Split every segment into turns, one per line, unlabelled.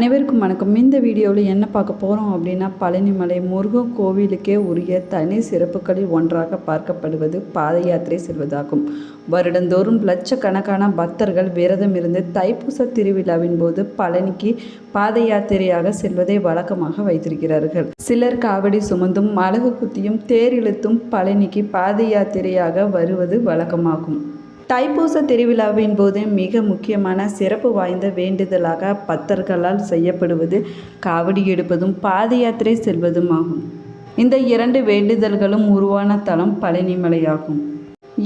அனைவருக்கும் வணக்கம். இந்த வீடியோவில் என்ன பார்க்க போகிறோம் அப்படின்னா பழனிமலை முருகன் கோவிலுக்கே உரிய தனி சிறப்புகளில் ஒன்றாக பார்க்கப்படுவது பாத யாத்திரை செல்வதாகும். வருடந்தோறும் லட்சக்கணக்கான பக்தர்கள் விரதம் இருந்து தைப்பூச திருவிழாவின் போது பழனிக்கு பாத யாத்திரையாக செல்வதை வழக்கமாக வைத்திருக்கிறார்கள். சிலர் காவடி சுமந்தும் அழகு குத்தியும் தேர் இழுத்தும் பழனிக்கு பாத யாத்திரையாக வருவது வழக்கமாகும். தைப்பூச திருவிழாவின் போது மிக முக்கியமான சிறப்பு வாய்ந்த வேண்டுதலாக பக்தர்களால் செய்யப்படுவது காவடி எடுப்பதும் பாத யாத்திரை செல்வதும் ஆகும். இந்த இரண்டு வேண்டுதல்களும் உருவான தலம் பழனிமலையாகும்.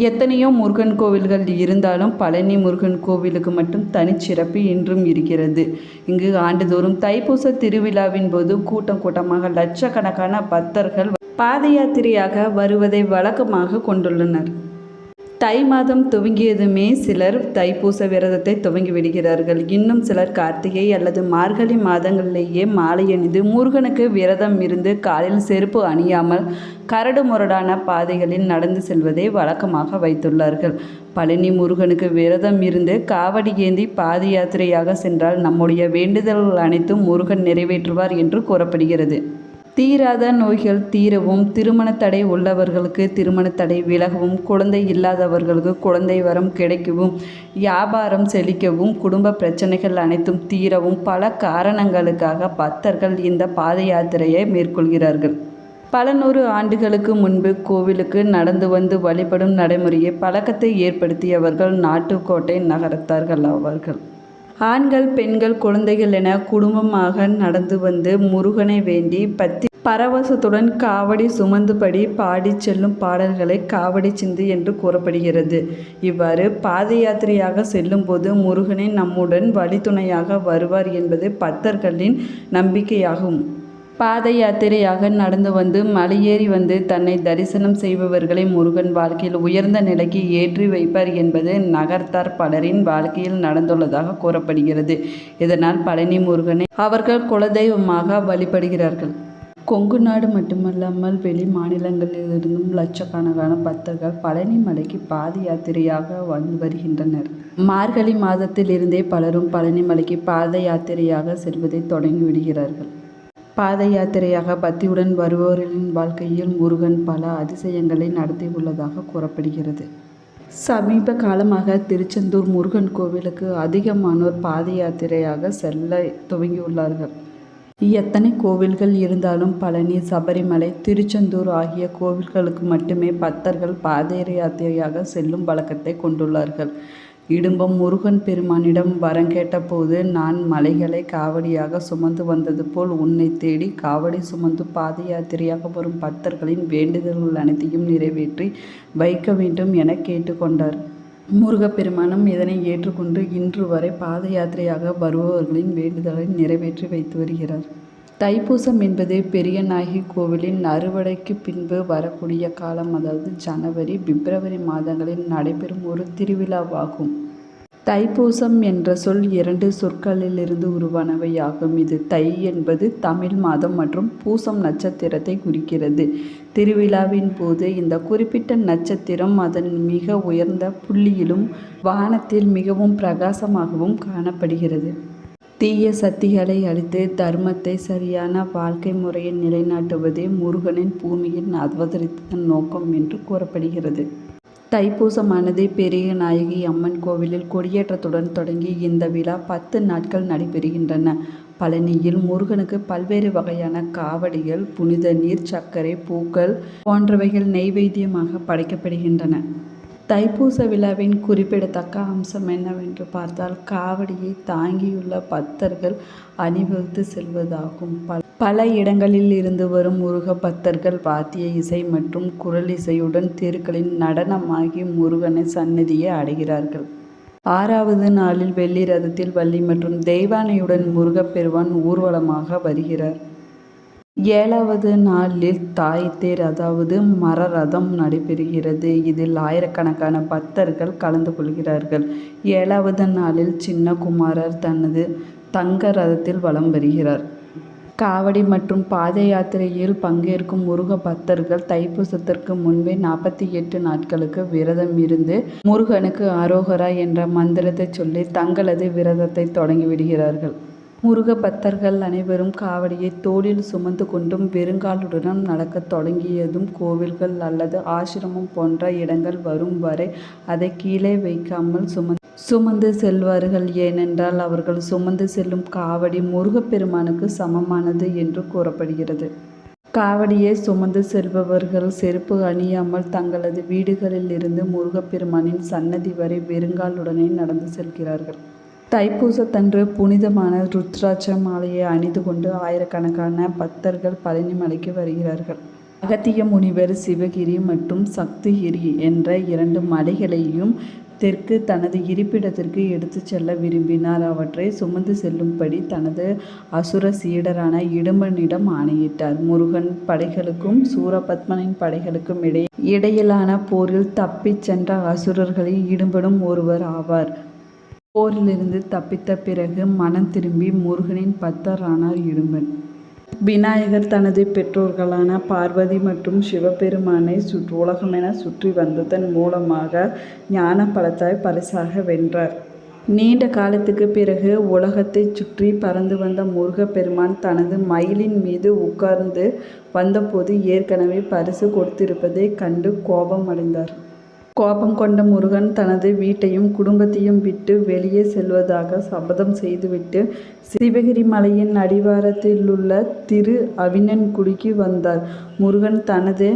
எத்தனையோ முருகன் கோவில்கள் இருந்தாலும் பழனி முருகன் கோவிலுக்கு மட்டும் தனிச்சிறப்பு இன்றும் இருக்கிறது. இங்கு ஆண்டுதோறும் தைப்பூச திருவிழாவின் போது கூட்டம் கூட்டமாக லட்சக்கணக்கான பக்தர்கள் பாத யாத்திரையாக வருவதை வழக்கமாக கொண்டுள்ளனர். தை மாதம் துவங்கியதுமே சிலர் தைப்பூச விரதத்தை துவங்கி விடுகிறார்கள். இன்னும் சிலர் கார்த்திகை அல்லது மார்கழி மாதங்களிலேயே மாலை அணிந்து முருகனுக்கு விரதம் இருந்து காலில் செருப்பு அணியாமல் கரடு முரடான பாதைகளில் நடந்து செல்வதை வழக்கமாக வைத்துள்ளார்கள். பழனி முருகனுக்கு விரதம் இருந்து காவடி ஏந்தி பாத யாத்திரையாக சென்றால் நம்முடைய வேண்டுதல்கள் அனைத்தும் முருகன் நிறைவேற்றுவார் என்று கூறப்படுகிறது. தீராத நோய்கள் தீரவும் திருமண தடை உள்ளவர்களுக்கு திருமண தடை விலகவும் குழந்தை இல்லாதவர்களுக்கு குழந்தை வரம் கிடைக்கவும் வியாபாரம் செழிக்கவும் குடும்ப பிரச்சனைகள் அனைத்தும் தீரவும் பல காரணங்களுக்காக பக்தர்கள் இந்த பாத யாத்திரையை மேற்கொள்கிறார்கள். பல நூறு ஆண்டுகளுக்கு முன்பு கோவிலுக்கு நடந்து வந்து வழிபடும் நடைமுறையை பழக்கத்தை ஏற்படுத்தியவர்கள் நாட்டுக்கோட்டை நகரத்தார்கள் ஆவார்கள் ஆண்கள் பெண்கள் குழந்தைகள் என குடும்பமாக நடந்து வந்து முருகனை வேண்டி பத்தி பரவசத்துடன் காவடி சுமந்துபடி பாடி செல்லும் பாடல்களை காவடி சிந்து என்று கூறப்படுகிறது. இவ்வாறு பாத யாத்திரையாக செல்லும்போது முருகனை நம்முடன் வழித்துணையாக வருவார் என்பது பக்தர்களின் நம்பிக்கையாகும். பாத யாத்திரையாக நடந்து வந்து மலையேறி வந்து தன்னை தரிசனம் செய்பவர்களை முருகன் வாழ்க்கையில் உயர்ந்த நிலைக்கு ஏற்றி வைப்பார் என்பது நகர்த்தார் பலரின் வாழ்க்கையில் நடந்துள்ளதாக கூறப்படுகிறது. இதனால் பழனி முருகனை அவர்கள் குலதெய்வமாக வழிபடுகிறார்கள். கொங்கு நாடு மட்டுமல்லாமல் வெளி மாநிலங்களிலிருந்தும் லட்சக்கணக்கான பக்தர்கள் பழனி மலைக்கு பாத யாத்திரையாக வந்து வருகின்றனர். மார்கழி மாதத்திலிருந்தே பலரும் பழனி மலைக்கு பாத யாத்திரையாக செல்வதை தொடங்கிவிடுகிறார்கள் பாத யாத்திரையாக பக்தியுடன் வருபவர்களின் வாழ்க்கையில் முருகன் பல அதிசயங்களை நடத்தியுள்ளதாக கூறப்படுகிறது. சமீப காலமாக திருச்செந்தூர் முருகன் கோவிலுக்கு அதிகமானோர் பாத யாத்திரையாக செல்ல துவங்கியுள்ளார்கள். எத்தனை கோவில்கள் இருந்தாலும் பழனி சபரிமலை திருச்செந்தூர் ஆகிய கோவில்களுக்கு மட்டுமே பக்தர்கள் பாத யாத்திரையாக செல்லும் வழக்கத்தை கொண்டுள்ளார்கள். இடும்பம் முருகன் பெருமானிடம் வரங்கேட்டபோது நான் மலைகளை காவடியாக சுமந்து வந்தது போல் உன்னை தேடி காவடி சுமந்து பாத யாத்திரையாக வரும் பக்தர்களின் வேண்டுதல்கள் அனைத்தையும் நிறைவேற்றி வைக்க வேண்டும் என கேட்டுக்கொண்டார். முருகப்பெருமானும் இதனை ஏற்றுக்கொண்டு இன்று வரை பாத யாத்திரையாக வருபவர்களின் வேண்டுதலை நிறைவேற்றி வைத்து வருகிறார். தைப்பூசம் என்பது பெரியநாயகி கோவிலின் அறுவடைக்கு பின்பு வரக்கூடிய காலம் அதாவது ஜனவரி பிப்ரவரி மாதங்களில் நடைபெறும் ஒரு திருவிழாவாகும். தைப்பூசம் என்ற சொல் இரண்டு சொற்களிலிருந்து உருவானவையாகும். இது தை என்பது தமிழ் மாதம் மற்றும் பூசம் நட்சத்திரத்தை குறிக்கிறது. திருவிழாவின் போது இந்த குறிப்பிட்ட நட்சத்திரம் அதன் மிக உயர்ந்த புள்ளியிலும் வானத்தில் மிகவும் பிரகாசமாகவும் காணப்படுகிறது. தீய சக்திகளை அழித்து தர்மத்தை சரியான வாழ்க்கை முறையை நிலைநாட்டுவதே முருகனின் பூமியில் அவதரித்த நோக்கம் என்று கூறப்படுகிறது. தைப்பூசமானது பெரிய நாயகி அம்மன் கோவிலில் கொடியேற்றத்துடன் தொடங்கி இந்த விழா பத்து நாட்கள் நடைபெறுகின்றன. பழனியில் முருகனுக்கு பல்வேறு வகையான காவடிகள் புனித நீர் சர்க்கரை பூக்கள் போன்றவைகள் நெய்வேத்தியமாக படைக்கப்படுகின்றன. தைப்பூச விழாவின் குறிப்பிடத்தக்க அம்சம் என்னவென்று பார்த்தால் காவடியை தாங்கியுள்ள பக்தர்கள் அணிவகுத்து செல்வதாகும். பல இடங்களில் இருந்து வரும் முருக பக்தர்கள் வாத்திய இசை மற்றும் குரல் இசையுடன் தெருக்களின் நடனமாகி முருகனை சந்நிதியை அடைகிறார்கள். ஆறாவது நாளில் வெள்ளி ரதத்தில் வள்ளி மற்றும் தெய்வானையுடன் முருகப்பெருவான் ஊர்வலமாக வருகிறார். ஏழாவது நாளில் தாய் தேர் அதாவது மர ரதம் நடைபெறுகிறது. இதில் ஆயிரக்கணக்கான பக்தர்கள் கலந்து கொள்கிறார்கள். ஏழாவது நாளில் சின்ன குமாரர் தனது தங்க ரதத்தில் வலம் வருகிறார். காவடி மற்றும் பாத யாத்திரையில் பங்கேற்கும் முருக பக்தர்கள் தைப்பூசத்திற்கு முன்பே நாற்பத்தி எட்டு நாட்களுக்கு விரதம் இருந்து முருகனுக்கு ஆரோகரா என்ற மந்திரத்தை சொல்லி தங்களது விரதத்தை தொடங்கிவிடுகிறார்கள் முருக பக்தர்கள் அனைவரும் காவடியை தோளில் சுமந்து கொண்டும் வெறுங்காலுடனும் நடக்கத் தொடங்கியதும் கோவில்கள் அல்லது ஆசிரமம் போன்ற இடங்கள் வரும் வரை அதை கீழே வைக்காமல் சுமந்து சுமந்து செல்வார்கள். ஏனென்றால் அவர்கள் சுமந்து செல்லும் காவடி முருகப்பெருமானுக்கு சமமானது என்று கூறப்படுகிறது. காவடியை சுமந்து செல்பவர்கள் செருப்பு அணியாமல் தங்களது வீடுகளில் இருந்து முருகப்பெருமானின் சன்னதி வரை வெறுங்காலுடனே நடந்து செல்கிறார்கள். தைப்பூசத்தன்று புனிதமான ருத்ராட்ச மாலையை அணிந்து கொண்டு ஆயிரக்கணக்கான பக்தர்கள் பழனிமலைக்கு வருகிறார்கள். அகத்திய முனிவர் சிவகிரி மற்றும் சக்திகிரி என்ற இரண்டு மலைகளையும் தெற்கு தனது இருப்பிடத்திற்கு எடுத்துச் செல்ல விரும்பினார். அவற்றை சுமந்து செல்லும்படி தனது அசுர சீடரான இடும்பனிடம் ஆணையிட்டார். முருகன் படைகளுக்கும் சூரபத்மனின் படைகளுக்கும் இடையே இடையிலான போரில் தப்பிச் சென்ற அசுரர்களில் இடும்பனும் ஒருவர் ஆவார். போரிலிருந்து தப்பித்த பிறகு மனம் திரும்பி முருகனின் பக்தரானார் இடும்பன் விநாயகர் தனது பெற்றோர்களான பார்வதி மற்றும் சிவபெருமானை சுற்று உலகமென சுற்றி வந்ததன் மூலமாக ஞான பலத்தாய் பரிசாக வென்றார். நீண்ட காலத்துக்கு பிறகு உலகத்தைச் சுற்றி பறந்து வந்த முருகப்பெருமான் தனது மயிலின் மீது உட்கார்ந்து வந்தபோது ஏற்கனவே பரிசு கொடுத்திருப்பதைக் கண்டு கோபம் அடைந்தார் கோபம் கொண்ட முருகன் தனது வீட்டையும் குடும்பத்தையும் விட்டு வெளியே செல்வதாக சபதம் செய்துவிட்டு சிவகிரி மலையின் அடிவாரத்திலுள்ள திரு அவினன்குடிக்கு வந்தார். முருகன் தனது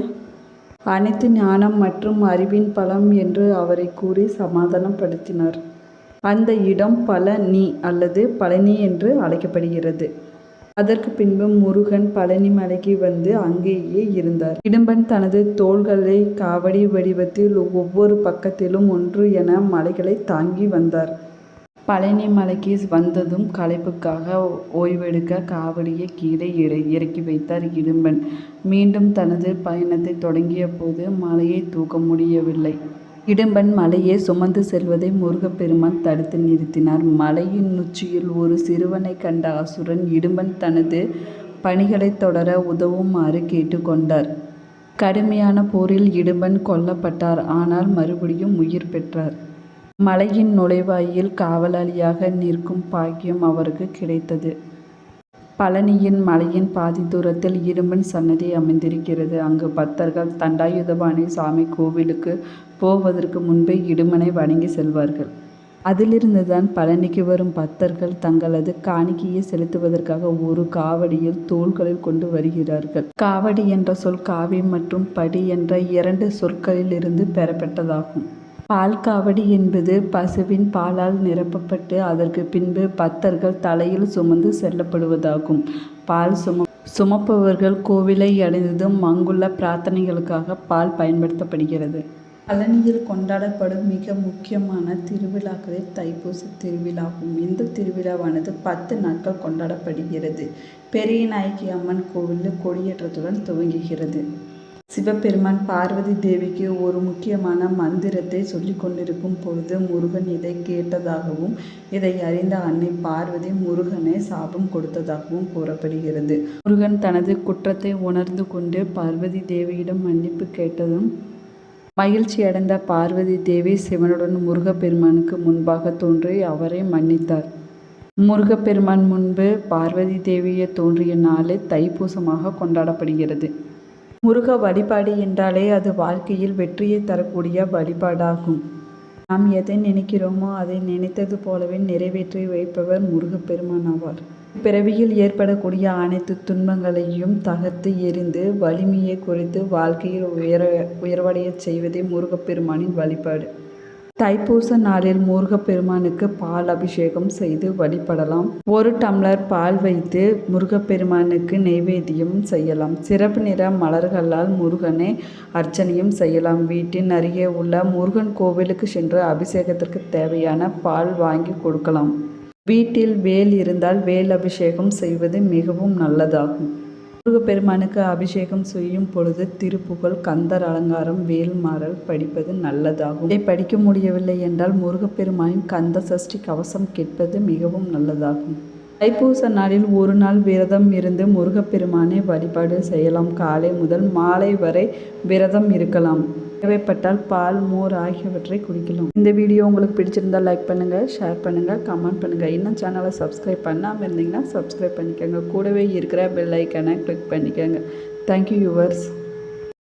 அனைத்து ஞானம் மற்றும் அறிவின் பலம் என்று அவரை கூறி சமாதானப்படுத்தினார். அந்த இடம் பழனி அல்லது பழனி என்று அழைக்கப்படுகிறது. அதற்கு பின்பு முருகன் பழனி மலைக்கு வந்து அங்கேயே இருந்தார். இடும்பன் தனது தோள்களை காவடி வடிவத்தில் ஒவ்வொரு பக்கத்திலும் ஒன்று என மலைகளை தாங்கி வந்தார். பழனி மலைக்கு வந்ததும் களைப்புக்காக ஓய்வெடுக்க காவடியை கீழே இற இறக்கி வைத்தார் இடும்பன். மீண்டும் தனது பயணத்தை தொடங்கிய போது மலையை தூக்க முடியவில்லை. இடும்பன் மலையை சுமந்து செல்வதை முருகப்பெருமான் தடுத்து நிறுத்தினார். மலையின் உச்சியில் ஒரு சிறுவனை கண்ட அசுரன் இடும்பன் தனது பணிகளைத் தொடர உதவுமாறு கேட்டுக்கொண்டார். கடுமையான போரில் இடும்பன் கொல்லப்பட்டார். ஆனால் மறுபடியும் உயிர் பெற்றார். மலையின் நுழைவாயில் காவலாளியாக நிற்கும் பாக்கியம் அவருக்கு கிடைத்தது. பழனியின் மலையின் பாதி தூரத்தில் இரும்பன் சன்னதி அமைந்திருக்கிறது. அங்கு பக்தர்கள் தண்டாயுதபாணி சாமி கோவிலுக்கு போவதற்கு முன்பே இடுமனை வணங்கி செல்வார்கள். அதிலிருந்துதான் பழனிக்கு வரும் பக்தர்கள் தங்களது காணிக்கையை செலுத்துவதற்காக ஒரு காவடியில் தோள்களில் கொண்டு வருகிறார்கள். காவடி என்ற சொல் காவி மற்றும் படி என்ற இரண்டு சொற்களிலிருந்து பெறப்பட்டதாகும். பால் காவடி என்பது பசுவின் பாலால் நிரப்பப்பட்டு அதற்கு பின்பு பத்தர்கள் தலையில் சுமந்து செல்லப்படுவதாகும். பால் சும சுமப்பவர்கள் கோவிலை அடைந்ததும் அங்குள்ள பிரார்த்தனைகளுக்காக பால் பயன்படுத்தப்படுகிறது. பழனியில் கொண்டாடப்படும் மிக முக்கியமான திருவிழாக்களே தைப்பூச திருவிழாவும் இந்த திருவிழாவானது பத்து நாட்கள் கொண்டாடப்படுகிறது. பெரிய நாயகி அம்மன் கோவிலில் கொடியேற்றத்துடன் துவங்குகிறது. சிவபெருமான் பார்வதி தேவிக்கு ஒரு முக்கியமான மந்திரத்தை சொல்லிக் கொண்டிருக்கும் பொழுது முருகன் இதை கேட்டதாகவும் இதை அறிந்த அன்னை பார்வதி முருகனை சாபம் கொடுத்ததாகவும் கூறப்படுகிறது. முருகன் தனது குற்றத்தை உணர்ந்து கொண்டு பார்வதி தேவியிடம் மன்னிப்பு கேட்டதும் மகிழ்ச்சியடைந்த பார்வதி தேவி சிவனுடன் முருகப்பெருமானுக்கு முன்பாக தோன்றி அவரை மன்னித்தார். முருகப்பெருமான் முன்பு பார்வதி தேவியை தோன்றிய நாளே தைப்பூசமாக கொண்டாடப்படுகிறது. முருக வழிபாடு என்றாலே அது வாழ்க்கையில் வெற்றியை தரக்கூடிய வழிபாடாகும். நாம் எதை நினைக்கிறோமோ அதை நினைத்தது போலவே நிறைவேற்றி வைப்பவர் முருகப்பெருமான் ஆவார். பிறவியில் ஏற்படக்கூடிய அனைத்து துன்பங்களையும் தகர்த்து எறிந்து வலிமையை குறைத்து வாழ்க்கையில் உயர உயர்வடையச் செய்வதே முருகப்பெருமானின் வழிபாடு. தைப்பூச நாளில் முருகப்பெருமானுக்கு பால் அபிஷேகம் செய்து வழிபடலாம். ஒரு டம்ளர் பால் வைத்து முருகப்பெருமானுக்கு நெய்வேத்தியம் செய்யலாம். சிறப்பு நிற மலர்களால் முருகனை அர்ச்சனையும் செய்யலாம். வீட்டின் அருகே உள்ள முருகன் கோவிலுக்கு சென்று அபிஷேகத்திற்கு தேவையான பால் வாங்கி கொடுக்கலாம். வீட்டில் வேல் இருந்தால் வேல் அபிஷேகம் செய்வது மிகவும் நல்லதாகும். முருகப்பெருமானுக்கு அபிஷேகம் செய்யும் பொழுது திருப்புகழ் கந்தர் அலங்காரம் வேல்மாறல் படிப்பது நல்லதாகும். இதை படிக்க முடியவில்லை என்றால் முருகப்பெருமானின் கந்த சஷ்டி கவசம் கேட்பது மிகவும் நல்லதாகும். தைப்பூச நாளில் ஒரு நாள் விரதம் இருந்து முருகப்பெருமானை வழிபாடு செய்யலாம். காலை முதல் மாலை வரை விரதம் இருக்கலாம். தேவைப்பட்டால் பால் மோர் ஆகியவற்றை குடிக்கலாம். இந்த வீடியோ உங்களுக்கு பிடிச்சிருந்தா லைக் பண்ணுங்கள் ஷேர் பண்ணுங்கள் கமெண்ட் பண்ணுங்கள் இன்னும் சேனலை சப்ஸ்கிரைப் பண்ணாமல் இருந்தீங்கன்னா சப்ஸ்கிரைப் பண்ணிக்கோங்க. கூடவே இருக்கிற பெல் ஐக்கனை கிளிக் பண்ணிக்கோங்க. Thank you viewers